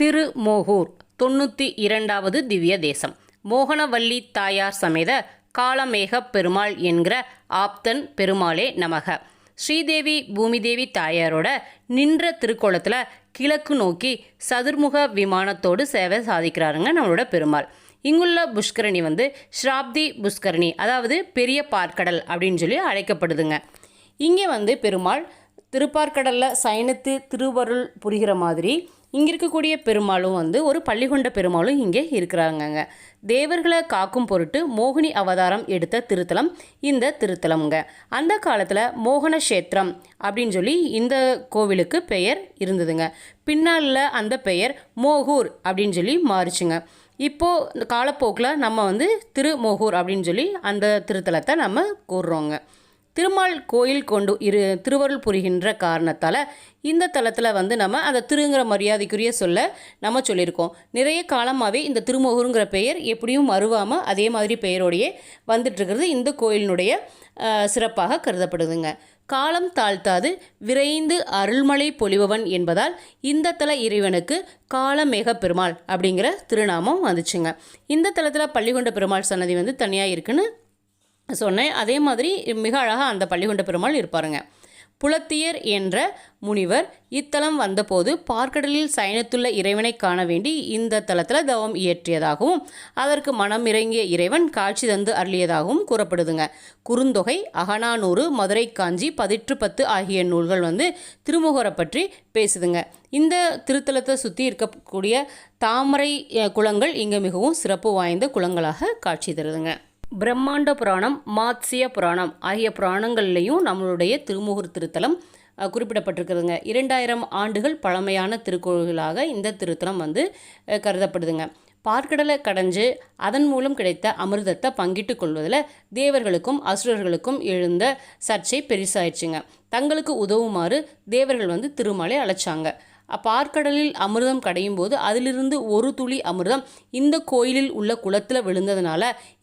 திருமோகூர் தொண்ணூற்றி இரண்டாவது திவ்ய தேசம். மோகனவல்லி தாயார் சமேத காலமேக பெருமாள் என்கிற ஆப்தன் பெருமாளே நமக. ஸ்ரீதேவி பூமிதேவி தாயாரோட நின்ற திருக்கோலத்தில் கிழக்கு நோக்கி சதுர்முக விமானத்தோடு சேவை சாதிக்கிறாருங்க நம்மளோட பெருமாள். இங்குள்ள புஷ்கரணி வந்து ஸ்ராப்தி புஷ்கரணி அதாவது பெரிய பார்க்கடல் அப்படின்னு சொல்லி அழைக்கப்படுதுங்க. இங்கே வந்து பெருமாள் திருப்பார்க்கடலில் சயனித்து திருவருள் புரிகிற மாதிரி இங்கே இருக்கக்கூடிய பெருமாளும் வந்து ஒரு பள்ளிகொண்ட பெருமாளும் இங்கே இருக்கிறாங்கங்க. தேவர்களை காக்கும் பொருட்டு மோகினி அவதாரம் எடுத்த திருத்தலம் இந்த திருத்தலம்ங்க. அந்த காலத்தில் மோகன கஷேத்திரம் அப்படின்னு சொல்லி இந்த கோவிலுக்கு பெயர் இருந்ததுங்க. பின்னாளில் அந்த பெயர் மோகூர் அப்படின்னு சொல்லி மாறிச்சுங்க. இப்போது இந்த காலப்போக்கில் நம்ம வந்து திருமோகூர் அப்படின்னு சொல்லி அந்த திருத்தலத்தை நம்ம கூறுறோங்க. திருமால் கோயில் கொண்டு இரு திருவருள் புரிகின்ற காரணத்தால் இந்த தலத்தில் வந்து நம்ம அந்த திருங்கிற மரியாதைக்குரிய சொல்ல நம்ம சொல்லியிருக்கோம். நிறைய காலமாகவே இந்த திருமோகருங்கிற பெயர் எப்படியும் மறுவாமல் அதே மாதிரி பெயரோடையே வந்துட்டுருக்கிறது இந்த கோயிலினுடைய சிறப்பாக கருதப்படுதுங்க. காலம் தாழ்த்தாது விரைந்து அருள்மலை பொழிபவன் என்பதால் இந்த தல இறைவனுக்கு காலமேக பெருமாள் அப்படிங்கிற திருநாமம் வந்துச்சுங்க. இந்த தலத்தில் பள்ளிகொண்ட பெருமாள் சன்னதி வந்து தனியாக இருக்குன்னு சொன்னேன். அதே மாதிரி மிக அழகாக அந்த பள்ளிகொண்ட பெருமாள் இருப்பாருங்க. புலத்தியர் என்ற முனிவர் இத்தலம் வந்தபோது பார்க்கடலில் சயனத்துள்ள இறைவனை காண வேண்டி இந்த தலத்தில் தவம் இயற்றியதாகவும் அதற்கு மனம் இறங்கிய இறைவன் காட்சி தந்து அருளியதாகவும் கூறப்படுதுங்க. குறுந்தொகை அகனானூறு மதுரை காஞ்சி பதிற்று பத்து ஆகிய நூல்கள் வந்து திருமுகரை பற்றி பேசுதுங்க. இந்த திருத்தலத்தை சுற்றி இருக்கக்கூடிய தாமரை குளங்கள் இங்கே மிகவும் சிறப்பு வாய்ந்த குளங்களாக காட்சி தருதுங்க. பிரம்மாண்ட புராணம் மாத்சிய புராணம் ஆகிய புராணங்கள்லேயும் நம்மளுடைய திருமுகூர் திருத்தலம் குறிப்பிடப்பட்டிருக்குதுங்க. இரண்டாயிரம் ஆண்டுகள் பழமையான திருக்கோள்களாக இந்த திருத்தலம் வந்து கருதப்படுதுங்க. பார்க்கடலை கடைஞ்சு அதன் மூலம் கிடைத்த அமிர்தத்தை பங்கிட்டு கொள்வதில் தேவர்களுக்கும் அசுரர்களுக்கும் எழுந்த சர்ச்சை பெருசாயிடுச்சுங்க. தங்களுக்கு உதவுமாறு தேவர்கள் வந்து திருமலை அழைச்சாங்க. பாற்கடலில் அமிர்தம் கடையும் போது அதிலிருந்து ஒரு துளி அமிர்தம் இந்த கோயிலில் உள்ள குளத்தில் விழுந்ததுனால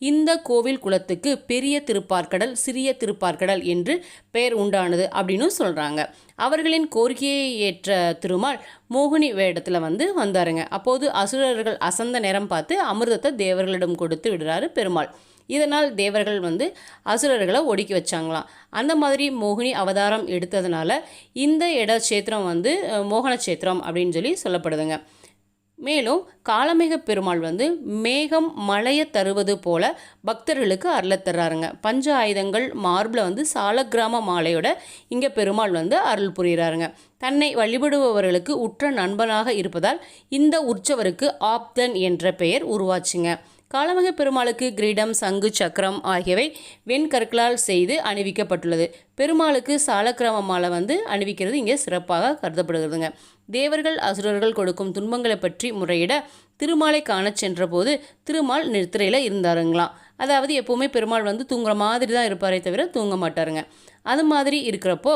இந்த கோவில் குளத்துக்கு பெரிய திருப்பார்க்கடல் சிறிய திருப்பார்க்கடல் என்று பெயர் உண்டானது அப்படின்னு சொல்கிறாங்க அவர்களின் கோரிக்கையை ஏற்ற திருமால் மோகினி வேடத்தில் வந்து வந்தாருங்க. அப்போது அசுரர்கள் அசந்த நேரம் பார்த்து அமிர்தத்தை தேவர்களிடம் கொடுத்து விடுறாரு பெருமாள். இதனால் தேவர்கள் வந்து அசுரர்களை ஒடுக்கி வச்சாங்களாம். அந்த மாதிரி மோகினி அவதாரம் எடுத்ததுனால இந்த இட சேத்திரம் வந்து மோகன சேத்திரம் அப்படின்னு சொல்லி சொல்லப்படுதுங்க. மேலும் காலமேக பெருமாள் வந்து மேகம் மழையை தருவது போல பக்தர்களுக்கு அருள தர்றாருங்க. பஞ்ச ஆயுதங்கள் மார்பில் வந்து சாலக்கிராம மாலையோட இங்கே பெருமாள் வந்து அருள் புரிகிறாருங்க தன்னை வழிபடுபவர்களுக்கு உற்ற நண்பனாக இருப்பதால் இந்த உற்சவருக்கு ஆப்தன் என்ற பெயர் உருவாச்சுங்க. காலமக பெருமாளுக்கு கிரீடம் சங்கு சக்கரம் ஆகியவை வெண்கற்களால் செய்து அணிவிக்கப்பட்டுள்ளது. பெருமாளுக்கு சாலக்கிராம மாலை வந்து அணிவிக்கிறது இங்கே சிறப்பாக கருதப்படுகிறதுங்க. தேவர்கள் அசுரர்கள் கொடுக்கும் துன்பங்களை பற்றி முறையிட திருமாலை காணச் சென்றபோது திருமால் நித்திரையில் இருந்தாருங்களாம். அதாவது எப்போவுமே பெருமாள் வந்து தூங்குற மாதிரி தான் இருப்பாரே தவிர தூங்க மாட்டாருங்க. அது மாதிரி இருக்கிறப்போ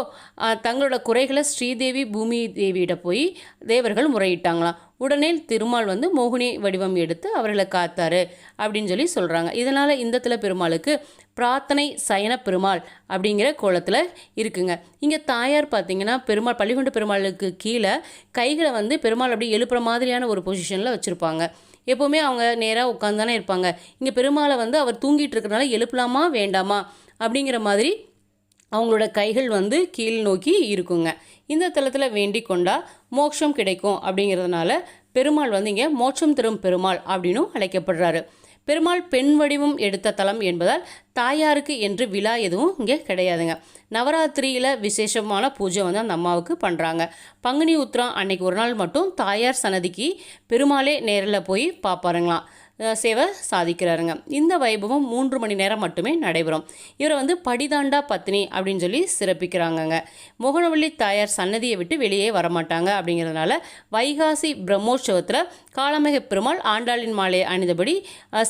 தங்களோட குறைகளை ஸ்ரீதேவி பூமி தேவியிட போய் தேவர்கள் முறையிட்டாங்களாம். உடனே திருமால் வந்து மோகினி வடிவம் எடுத்து அவர்களை காத்தாரு அப்படின்னு சொல்லி சொல்கிறாங்க இதனால் இந்தத்தில் பெருமாளுக்கு பிரார்த்தனை சயன பெருமாள் அப்படிங்கிற கோலத்தில் இருக்குங்க. இங்கே தாயார் பார்த்தீங்கன்னா பெருமாள் பள்ளிகொண்ட பெருமாளுக்கு கீழே கைகளை வந்து பெருமாள் அப்படி எழுப்புற மாதிரியான ஒரு பொசிஷனில் வச்சுருப்பாங்க. எப்போவுமே அவங்க நேராக உட்காந்து தானே இருப்பாங்க. இங்கே பெருமாளை வந்து அவர் தூங்கிட்டு இருக்கிறனால எழுப்பலாமா வேண்டாமா? அப்படிங்கிற மாதிரி அவங்களோட கைகள் வந்து கீழ் நோக்கி இருக்குங்க. இந்த தளத்தில் வேண்டிக் கொண்டா மோட்சம் கிடைக்கும் அப்படிங்கிறதுனால பெருமாள் வந்து இங்கே மோட்சம் தரும் பெருமாள் அப்படின்னும் அழைக்கப்படுறாரு. பெருமாள் பெண் வடிவம் எடுத்த தலம் என்பதால் தாயாருக்கு என்று விழா எதுவும் இங்கே கிடையாதுங்க. நவராத்திரியில் விசேஷமான பூஜை வந்து அந்த அம்மாவுக்கு பண்ணுறாங்க பங்குனி உத்திரம் அன்னைக்கு ஒரு நாள் மட்டும் தாயார் சன்னதிக்கு பெருமாளே நேரில் போய் பார்ப்பாருங்களாம் சேவை சாதிக்கிறாருங்க. இந்த வைபவம் மூன்று மணி நேரம் மட்டுமே நடைபெறும். இவரை வந்து படிதாண்டா பத்னி அப்படின்னு சொல்லி சிறப்பிக்கிறாங்கங்க. மோகனவள்ளி தாயார் சன்னதியை விட்டு வெளியே வரமாட்டாங்க அப்படிங்கிறதுனால வைகாசி பிரம்மோற்சவத்தில் காலமிக பெருமாள் ஆண்டாளின் மாலையை அணிந்தபடி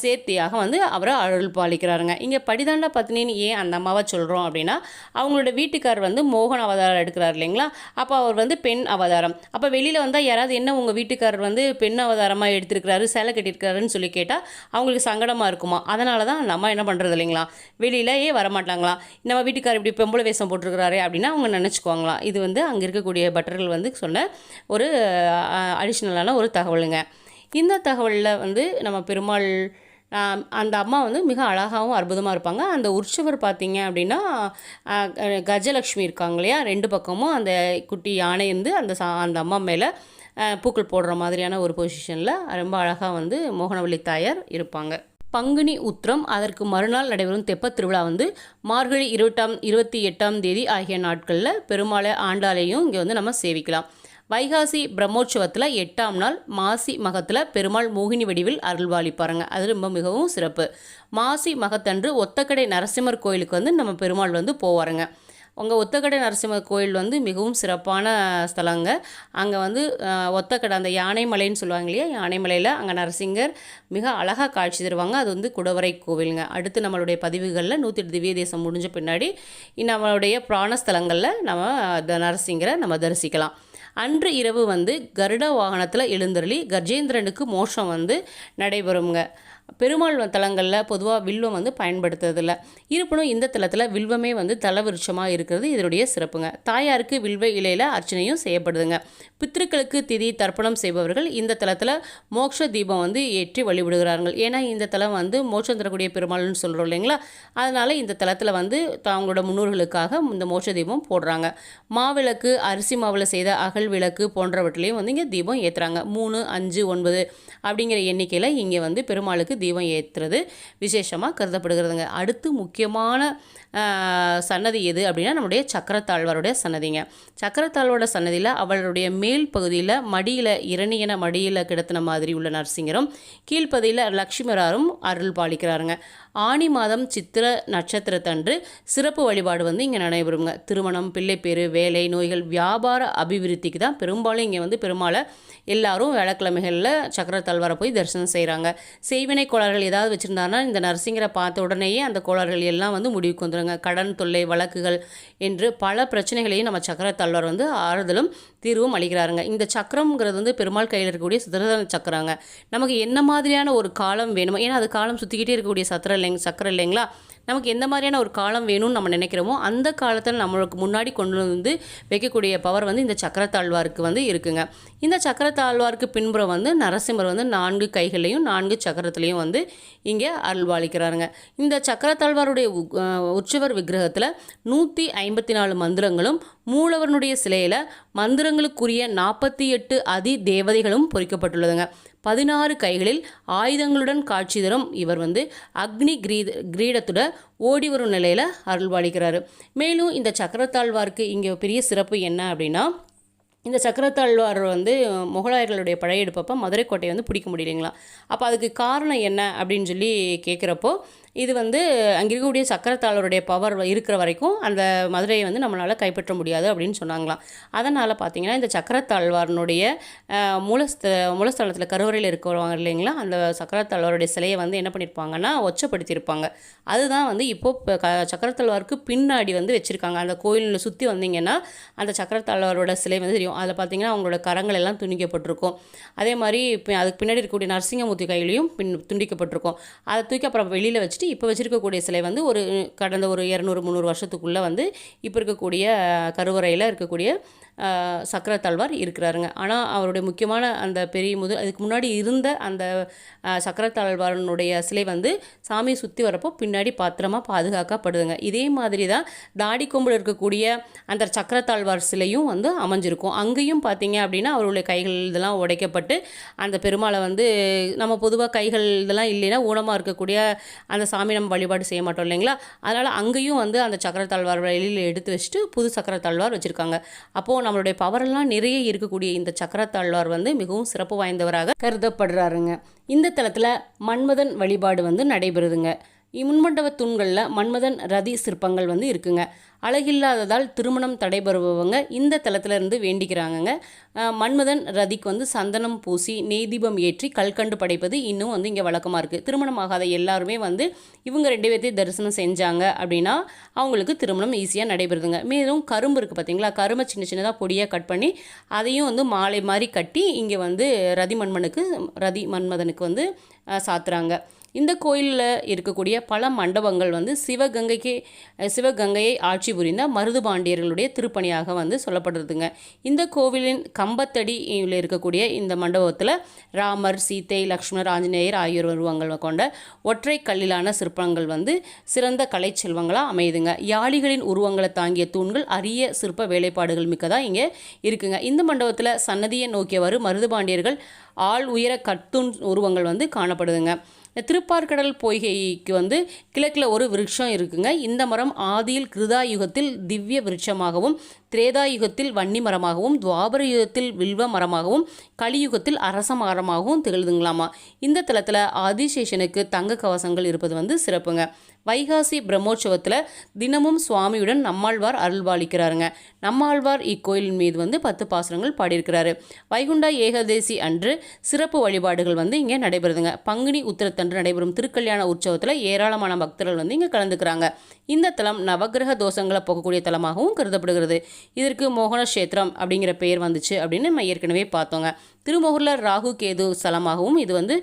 சேர்த்தியாக வந்து அவரை அருள் பாலிக்கிறாருங்க. இங்கே படிதாண்டா பத்னின்னு ஏன் அந்த அம்மாவை சொல்கிறோம் அப்படின்னா அவங்களோட வீட்டுக்கார் வந்து மோகன் அவதாரம் எடுக்கிறார் இல்லைங்களா? அப்போ அவர் வந்து பெண் அவதாரம். அப்போ வெளியில் வந்தால் யாராவது என்ன உங்கள் வீட்டுக்காரர் வந்து பெண் அவதாரமாக எடுத்திருக்கிறாரு சேலை கட்டியிருக்காருன்னு சொல்லி கேட்டால் அவங்களுக்கு சங்கடமாக இருக்குமா? அதனால தான் அந்த அம்மா என்ன பண்ணுறது இல்லைங்களா? வெளியிலேயே வரமாட்டாங்களா? நம்ம வீட்டுக்கார் இப்படி பொம்பளை வேஷம் போட்டிருக்கிறாரு அப்படின்னா அவங்க நினச்சிக்குவாங்களாம் இது வந்து அங்கே இருக்கக்கூடிய பட்டர்கள் வந்து சொன்ன ஒரு அடிஷ்னலான ஒரு தகவலுங்க. இந்த தகவலில் வந்து நம்ம பெருமாள் அந்த அம்மா வந்து மிக அழகாகவும் அற்புதமாக இருப்பாங்க. அந்த உற்சவர் பார்த்தீங்க அப்படின்னா க- கஜலக்ஷ்மி இருக்காங்க இல்லையா? ரெண்டு பக்கமும் அந்த குட்டி யானை இருந்து அந்த சா அந்த அம்மா மேலே பூக்கள் போடுற மாதிரியான ஒரு பொசிஷனில் ரொம்ப அழகாக வந்து மோகனவள்ளி தாயார் இருப்பாங்க. பங்குனி உத்திரம் அதற்கு மறுநாள் நடைபெறும் தெப்பத் திருவிழா வந்து மார்கழி இருபட்டாம் இருபத்தி எட்டாம் தேதி ஆகிய நாட்களில் பெருமாளை ஆண்டாலையும் இங்கே வந்து நம்ம சேவிக்கலாம். வைகாசி பிரம்மோற்சவத்தில் எட்டாம் நாள் மாசி மகத்தில் பெருமாள் மோகினி வடிவில் அருள்வாளிப்பாருங்க. அது ரொம்ப மிகவும் சிறப்பு. மாசி மகத்தன்று ஒத்தக்கடை நரசிம்மர் கோயிலுக்கு வந்து நம்ம பெருமாள் வந்து போவாருங்க. உங்கள் ஒத்தக்கடை நரசிம்மர் கோயில் வந்து மிகவும் சிறப்பான ஸ்தலங்க. அங்கே வந்து ஒத்தக்கடை அந்த யானைமலைன்னு சொல்லுவாங்க இல்லையா? யானைமலையில் அங்கே நரசிங்கர் மிக அழகாக காட்சி தருவாங்க. அது வந்து குடவரை கோவிலுங்க. அடுத்து நம்மளுடைய பதிவுகளில் நூற்றி திவ்ய தேசம் முடிஞ்ச பின்னாடி நம்மளுடைய பிராணஸ்தலங்களில் நம்ம த- நரசிங்கரை நம்ம தரிசிக்கலாம். அன்று இரவு வந்து கருட வாகனத்தில் எழுந்தருளி கஜேந்திரனுக்கு மோஷம் வந்து நடைபெறுங்க பெருமாள் தலங்களில் பொதுவாக வில்வம் வந்து பயன்படுத்துறதில்ல. இருப்பினும் இந்த தலத்தில் வில்வமே வந்து தலவிருட்சமாக இருக்கிறது இதனுடைய சிறப்புங்க. தாயாருக்கு வில்வ இலையில் அர்ச்சனையும் செய்யப்படுதுங்க. பித்ருக்களுக்கு திதி தர்ப்பணம் செய்பவர்கள் இந்த தலத்தில் மோட்ச தீபம் வந்து ஏற்றி வழிபடுகிறார்கள். ஏன்னா இந்த தலம் வந்து மோட்சம் தரக்கூடிய பெருமாள்னு சொல்கிறோம் இல்லைங்களா? அதனால் இந்த தலத்தில் வந்து அவங்களோட முன்னோர்களுக்காக இந்த மோட்ச தீபம் போடுறாங்க. மாவிளக்கு அரிசி மாவில் செய்த அகல் விளக்கு போன்றவற்றிலையும் வந்து இங்கே தீபம் ஏற்றுறாங்க மூணு அஞ்சு ஒன்பது அப்படிங்கிற எண்ணிக்கையில் இங்கே வந்து பெருமாளுக்கு தீபம் ஏற்றுறது விசேஷமாக கருதப்படுகிறதுங்க. அடுத்து முக்கியமான சன்னதி எது அப்படின்னா நம்முடைய சக்கரத்தாழ்வாருடைய சன்னதிங்க. சக்கரத்தாழ்வோட சன்னதியில் அவளுடைய மேல் பகுதியில் மடியில் இரணியன மடியில் கிடத்தின மாதிரி உள்ள நரசிங்கரும் கீழ்ப்பகுதியில் லக்ஷ்மராரும் அருள் பாலிக்கிறாருங்க. ஆனி மாதம் சித்திர நட்சத்திரத்தன்று சிறப்பு வழிபாடு வந்து இங்கே நடைபெறுங்க. திருமணம் பிள்ளைப்பேறு வேலை நோய்கள் வியாபார அபிவிருத்திக்கு தான் பெரும்பாலும் இங்கே வந்து பெருமாளை எல்லாரும் வியாழக்கிழமைகளில் சக்கரத்தாழ்வாரை போய் தரிசனம் செய்கிறாங்க செய்வினை கோளாறுகள் ஏதாவது வச்சுருந்தாங்கன்னா இந்த நரசிங்கரை பார்த்த உடனேயே அந்த கோளாறுகள் எல்லாம் வந்து முடிவுக்கு வந்துடுங்க கடன் தொல்லை வழக்குகள் என்று பல பிரச்சனைகளையும் நம்ம சக்கரத்தாழ்வார் வந்து ஆறுதலும் தீர்வும் அளிக்கிறாருங்க. இந்த சக்கரம்ங்கிறது வந்து பெருமாள் கையில் இருக்கக்கூடிய சுதந்திர சக்கரங்க. நமக்கு என்ன மாதிரியான ஒரு காலம் வேணுமோ ஏன்னா அது காலம் சுற்றிக்கிட்டே இருக்கக்கூடிய சத்திர இல்லைங்க சக்கரை இல்லைங்களா? நமக்கு எந்த மாதிரியான ஒரு காலம் வேணும்னு நம்ம நினைக்கிறோமோ அந்த காலத்தில் நம்மளுக்கு முன்னாடி கொண்டு வந்து வைக்கக்கூடிய பவர் வந்து இந்த சக்கரத்தாழ்வாருக்கு வந்து இருக்குங்க. இந்த சக்கரத்தாழ்வாருக்கு பின்புறம் வந்து நரசிம்மர் வந்து நான்கு கைகளையும் நான்கு சக்கரத்துலேயும் வந்து இங்கே அருள்வாளிக்கிறாருங்க. இந்த சக்கரத்தாழ்வாருடைய உ- உற்சவர் விக்கிரகத்தில் நூற்றி ஐம்பத்தி நாலு மந்திரங்களும் மூலவனுடைய சிலையில் மந்திரங்களுக்குரிய நாற்பத்தி எட்டு அதி தேவதைகளும் பொறிக்கப்பட்டுள்ளதுங்க. பதினாறு கைகளில் ஆயுதங்களுடன் காட்சி தரும் இவர் வந்து அக்னி கிரீத கிரீடத்துட ஓடி வரும் நிலையில் அருள்வாளிக்கிறாரு மேலும் இந்த சக்கரத்தாழ்வார்க்கு இங்கே பெரிய சிறப்பு என்ன அப்படின்னா இந்த சக்கரத்தாழ்வார் வந்து முகலாயர்களுடைய படையெடுப்பப்போ மதுரை கோட்டையை வந்து பிடிக்க முடியலைங்களா? அப்போ அதுக்கு காரணம் என்ன அப்படின்னு சொல்லி கேட்குறப்போ இது வந்து அங்கே இருக்கக்கூடிய சக்கரத்தாழ்வருடைய பவர் இருக்கிற வரைக்கும் அந்த மதுரையை வந்து நம்மளால் கைப்பற்ற முடியாது அப்படின்னு சொன்னாங்களாம். அதனால் பார்த்தீங்கன்னா இந்த சக்கரத்தாழ்வாரனுடைய மூலஸ்த மூலஸ்தலத்தில் கருவறையில் இருக்கிறவங்க இல்லைங்களா அந்த சக்கரத்தாழ்வாருடைய சிலையை வந்து என்ன பண்ணியிருப்பாங்கன்னா ஒச்சப்படுத்தியிருப்பாங்க. அதுதான் வந்து இப்போ க சக்கரத்தாழ்வாருக்கு பின்னாடி வந்து வச்சுருக்காங்க. அந்த கோயிலில் சுற்றி வந்தீங்கன்னா அந்த சக்கரத்தாழ்வாரோட சிலை வந்து தெரியும். அதில் பார்த்தீங்கன்னா அவங்களோட கரங்கள் எல்லாம் துண்டிக்கப்பட்டிருக்கும். அதே மாதிரி இப்போ அதுக்கு பின்னாடி இருக்கக்கூடிய நரசிங்கமூர்த்தி கையிலையும் பின் துண்டிக்கப்பட்டிருக்கும். அதை தூக்கி அப்புறம் வெளியில் வச்சுட்டு இப்போ வச்சுருக்கக்கூடிய சிலை வந்து ஒரு கடந்த ஒரு இரநூறு முந்நூறு வருஷத்துக்குள்ளே வந்து இப்போ இருக்கக்கூடிய கருவறையில் இருக்கக்கூடிய சக்கரத்தாழ்வார் இருக்கிறாருங்க. ஆனால் அவருடைய முக்கியமான அந்த பெரிய முது அதுக்கு முன்னாடி இருந்த அந்த சக்கரத்தாழ்வாரனுடைய சிலை வந்து சாமியை சுற்றி வரப்போ பின்னாடி பாத்திரமாக பாதுகாக்கப்படுதுங்க. இதே மாதிரி தான் தாடி கொம்பில் இருக்கக்கூடிய அந்த சக்கரத்தாழ்வார் சிலையும் வந்து அமைஞ்சிருக்கும். அங்கேயும் பார்த்தீங்க அப்படின்னா அவருடைய கைகள் இதெல்லாம் உடைக்கப்பட்டு அந்த பெருமாளை வந்து நம்ம பொதுவாக கைகள் இதெல்லாம் இல்லைன்னா ஊனமாக இருக்கக்கூடிய அந்த சாமி நம்ம வழிபாடு செய்ய மாட்டோம் இல்லைங்களா? அதனால் அங்கேயும் வந்து அந்த சக்கரத்தாழ்வார் வெளியில் எடுத்து வச்சுட்டு புது சக்கரத்தாழ்வார் வச்சுருக்காங்க. அப்போது நம்மளுடைய பவரெல்லாம் நிறைய இருக்கக்கூடிய இந்த சக்கரத்தாழ்வார் வந்து மிகவும் சிறப்பு வாய்ந்தவராக கருதப்படுறாருங்க. இந்த தளத்தில் மன்மதன் வழிபாடு வந்து நடைபெறுதுங்க. முன்மண்டப தூண்களில் மன்மதன் ரதி சிற்பங்கள் வந்து இருக்குங்க. அழகில்லாததால் திருமணம் தடைபெறுபவங்க இந்த தலத்திலிருந்து வேண்டிக்கிறாங்கங்க. மன்மதன் ரதிக்கு வந்து சந்தனம் பூசி நெய்தீபம் ஏற்றி கல்கண்டு படைப்பது இன்னும் வந்து இங்கே வழக்கமாக இருக்குது திருமணம் ஆகாத எல்லாருமே வந்து இவங்க ரெண்டு பேர்த்தையும் தரிசனம் செஞ்சாங்க அப்படின்னா அவங்களுக்கு திருமணம் ஈஸியாக நடைபெறுதுங்க. மேலும் கரும்பு இருக்குது பார்த்தீங்களா கரும்பை சின்ன சின்னதாக பொடியாக கட் பண்ணி அதையும் வந்து மாலை மாதிரி கட்டி இங்கே வந்து ரதி மன்மனுக்கு ரதி மன்மதனுக்கு வந்து சாத்துறாங்க. இந்த கோயிலில் இருக்கக்கூடிய பல மண்டபங்கள் வந்து சிவகங்கைக்கு சிவகங்கையை ஆட்சி புரிந்த மருதுபாண்டியர்களுடைய திருப்பணியாக வந்து சொல்லப்படுறதுங்க. இந்த கோவிலின் கம்பத்தடியில் இருக்கக்கூடிய இந்த மண்டபத்தில் ராமர் சீத்தை லக்ஷ்மணர் ஆஞ்சநேயர் ஆகியோர் உருவங்கள் கொண்ட ஒற்றை கல்லிலான சிற்பங்கள் வந்து சிறந்த கலை செல்வங்களாக அமையுதுங்க. யாளிகளின் உருவங்களை தாங்கிய தூண்கள் அரிய சிற்ப வேலைப்பாடுகள் மிக்கதாக இங்கே இருக்குங்க. இந்த மண்டபத்தில் சன்னதியை நோக்கியவாறு மருதுபாண்டியர்கள் ஆள் உயர கட்டுண் உருவங்கள் வந்து காணப்படுதுங்க. இந்த திருப்பார்கடல் பொய்கைக்கு வந்து கிழக்கில் ஒரு விருட்சம் இருக்குங்க. இந்த மரம் ஆதியில் கிருதா யுகத்தில் திவ்ய விருட்சமாகவும் திரேதாயுகத்தில் வன்னி மரமாகவும் துவாபர யுகத்தில் வில்வ மரமாகவும் கலியுகத்தில் அரச மரமாகவும் திகழ்துங்களாமா? இந்த தலத்தில் ஆதிசேஷனுக்கு தங்க கவசங்கள் இருப்பது வந்து சிறப்புங்க. வைகாசி பிரம்மோற்சவத்தில் தினமும் சுவாமியுடன் நம்மாழ்வார் அருள்பாலிக்கிறாருங்க. நம்மாழ்வார் இக்கோயிலின் மீது வந்து பத்து பாசுரங்கள் பாடியிருக்கிறாரு. வைகுண்டா ஏகாதேசி அன்று சிறப்பு வழிபாடுகள் வந்து இங்கே நடைபெறுதுங்க. பங்குனி உத்திரத்தன்று நடைபெறும் திருக்கல்யாண உற்சவத்தில் ஏராளமான பக்தர்கள் வந்து இங்கே கலந்துக்கிறாங்க. இந்த தலம் நவக்கிரக தோஷங்களை போகக்கூடிய தலமாகவும் கருதப்படுகிறது. இதற்கு மோகனக்ஷேத்திரம் அப்படிங்கிற பெயர் வந்துச்சு அப்படின்னு நம்ம ஏற்கனவே பார்த்தோங்க. திருமோகூரில் ராகு கேது ஸ்தலமாகவும் இது வந்து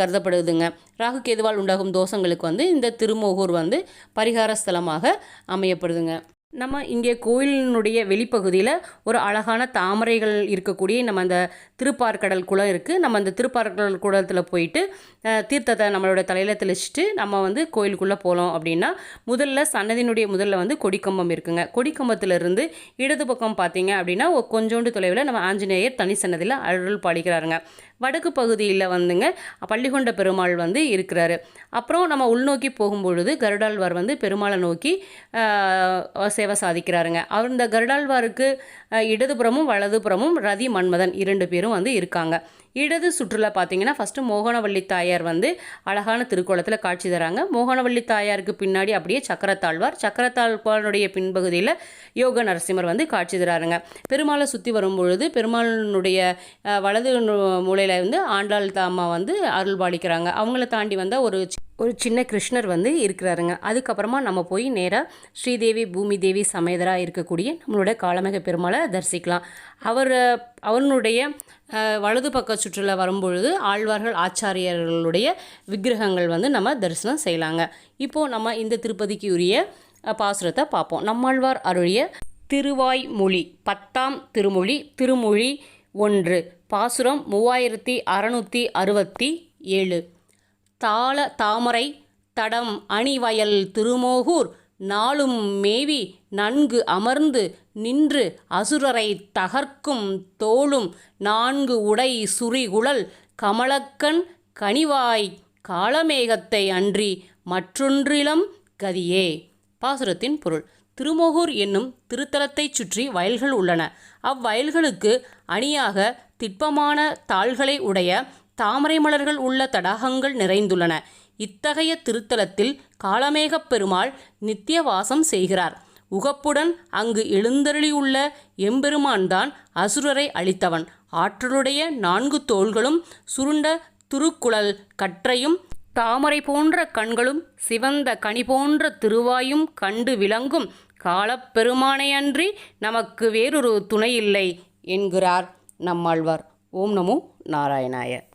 கருதப்படுதுங்க. ராகு கேதுவால் உண்டாகும் தோஷங்களுக்கு வந்து இந்த திருமோகூர் வந்து பரிகார ஸ்தலமாக அமையப்படுதுங்க. நம்ம இங்கே கோயிலினுடைய வெளிப்பகுதியில் ஒரு அழகான தாமரைகள் இருக்கக்கூடிய நம்ம அந்த திருப்பார்கடல் குளம் இருக்குது நம்ம அந்த திருப்பார்கடல் குளத்தில் போயிட்டு தீர்த்தத்தை நம்மளோட தலையில் தெளிச்சிட்டு நம்ம வந்து கோயிலுக்குள்ளே போகிறோம் அப்படின்னா முதல்ல சன்னதியினுடைய முதல்ல வந்து கொடிக்கம்பம் இருக்குங்க. கொடிக்கம்பத்திலிருந்து இடது பக்கம் பார்த்தீங்க அப்படின்னா ஒரு கொஞ்சோண்டு தொலைவில் நம்ம ஆஞ்சநேயர் தனி சன்னதியில் அருள் பாலிக்கிறாருங்க. வடக்கு பகுதியில் வந்துங்க பள்ளிகொண்ட பெருமாள் வந்து இருக்கிறாரு. அப்புறம் நம்ம உள்நோக்கி போகும்பொழுது கருடாழ்வார் வந்து பெருமாளை நோக்கி சேவை சாதிக்கிறாருங்க. அவர் இந்த கருடாழ்வாருக்கு இடதுபுறமும் வலதுபுறமும் ரதி மன்மதன் இரண்டு பேரும் வந்து இருக்காங்க. இடது சுற்றுலா பார்த்தீங்கன்னா ஃபஸ்ட்டு மோகனவள்ளி தாயார் வந்து அழகான திருக்கோலத்தில் காட்சி தராங்க. மோகனவள்ளி தாயாருக்கு பின்னாடி அப்படியே சக்கரத்தாழ்வார். சக்கரத்தாழ்வாருடைய பின்பகுதியில் யோக நரசிம்மர் வந்து காட்சி தராருங்க. பெருமாளை சுற்றி வரும்பொழுது பெருமாளினுடைய வலது மூலையில் வந்து ஆண்டாள் தாமா வந்து அருள் பாலிக்கிறாங்க. அவங்கள தாண்டி வந்தால் ஒரு ஒரு சின்ன கிருஷ்ணர் வந்து இருக்கிறாருங்க. அதுக்கப்புறமா நம்ம போய் நேராக ஸ்ரீதேவி பூமி தேவி சமேதராக இருக்கக்கூடிய நம்மளோட காலமிக பெருமாளை தரிசிக்கலாம். அவர் அவனுடைய வலது பக்க சுற்றுலா வரும்பொழுது ஆழ்வார்கள் ஆச்சாரியர்களுடைய விக்கிரகங்கள் வந்து நம்ம தரிசனம் செய்யலாங்க. இப்போது நம்ம இந்த திருப்பதிக்கு உரிய பாசுரத்தை பார்ப்போம் நம்மாழ்வார் அருளிய திருவாய்மொழி பத்தாம் திருமொழி திருமொழி ஒன்று பாசுரம் மூவாயிரத்தி அறநூற்றி அறுபத்தி ஏழு. தாள தாமரை தடம் அணிவயல் திருமோகூர் நாளும் மேவி நன்கு அமர்ந்து நின்று அசுரரை தகர்க்கும் தோளும் நான்கு உடை சுரிகுழல் கமலக்கண் கனிவாய் காளமேகத்தை அன்றி மற்றொன்றிலம் கதியே. பாசுரத்தின் பொருள். திருமோகூர் என்னும் திருத்தலத்தைச் சுற்றி வயல்கள் உள்ளன. அவ்வயல்களுக்கு அணியாக திட்பமான தாள்களை உடைய தாமரை மலர்கள் உள்ள தடாகங்கள் நிறைந்துள்ளன. இத்தகைய திருத்தலத்தில் காளமேகப் பெருமாள் நித்திய வாசம் செய்கிறார். உகப்புடன் அங்கு எழுந்தருளியுள்ள எம்பெருமான்தான் அசுரரை அழித்தவன். ஆற்றலுடைய நான்கு தோள்களும் சுருண்ட துருக்குழல் கற்றையும் தாமரை போன்ற கண்களும் சிவந்த கனி போன்ற திருவாயும் கண்டு விளங்கும் காலப்பெருமானையன்றி நமக்கு வேறொரு துணையில்லை என்கிறார் நம்மாழ்வார். ஓம் நமோ நாராயணாய.